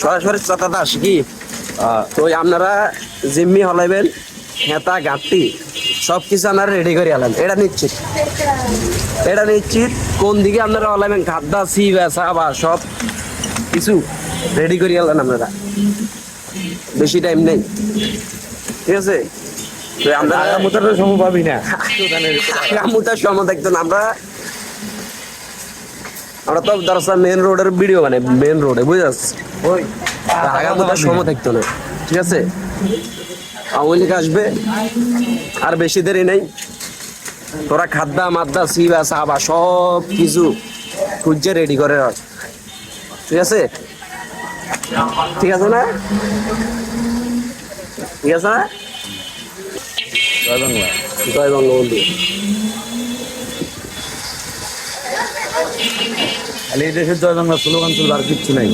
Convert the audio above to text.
সরাসরি চাতাতে আসি কি? তো আপনারা জিম্মি হলাইবেন হেতা গাঁটি সব কিছু আপনারা রেডি করে আলেন। এটা নিশ্চিত। এটা নিশ্চিত। কোন দিকে আপনারা হলাইবেন? খাদ্যা সি বেসা বা সব কিছু রেডি করে আলেন আপনারা। বেশি টাইম নেই। ঠিক আছে? আমরা আগামুতার সময় পাবি না। আগামুতার সময় দেখতেন আমরা আমরা তো দরসা মেন রোডের ভিডিও মানে মেন রোডে বুঝাস ওই আগামুতার সময় থাকতো না ঠিক আছে? আওয়ামী লীগ আসবে আর বেশি দেরি নেই। তোরা খাদ্যা মাদ্দা সিবা সাবা সব কিছু খুঁজছে রেডি করে রাখ। ঠিক আছে? ঠিক আছে না? ঠিক আছে? না জয় বাংলা। জয় বঙ্গবন্ধু খালি এই দেশের জয় বাংলা স্লোগান চলবে আর কিচ্ছু নাই।